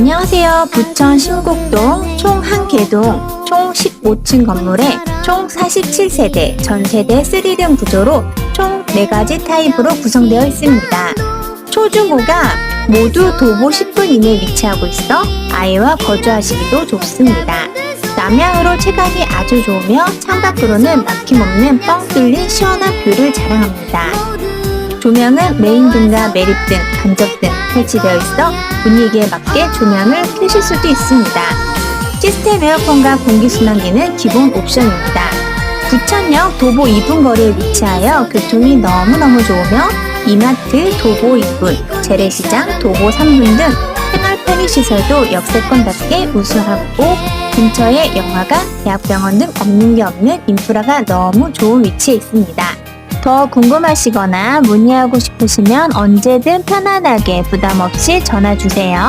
안녕하세요. 부천 신곡동 총 한 개동 총 15층 건물에 총 47세대 전세대 3룸 구조로 총 4가지 타입으로 구성되어 있습니다. 초중고가 모두 도보 10분 이내에 위치하고 있어 아이와 거주하시기도 좋습니다. 남향으로 체감이 아주 좋으며 창밖으로는 막힘없는 뻥 뚫린 시원한 뷰를 자랑합니다. 조명은 메인 등과 매립 등, 간접 등 설치되어 있어 분위기에 맞게 조명을 켜실 수도 있습니다. 시스템 에어컨과 공기순환기는 기본 옵션입니다. 부천역 도보 2분 거리에 위치하여 교통이 너무너무 좋으며 이마트 도보 2분, 재래시장 도보 3분 등 생활 편의 시설도 역세권답게 우수하고 근처에 영화관, 대학병원 등 없는 게 없는 인프라가 너무 좋은 위치에 있습니다. 더 궁금하시거나 문의하고 싶으시면 언제든 편안하게 부담 없이 전화 주세요.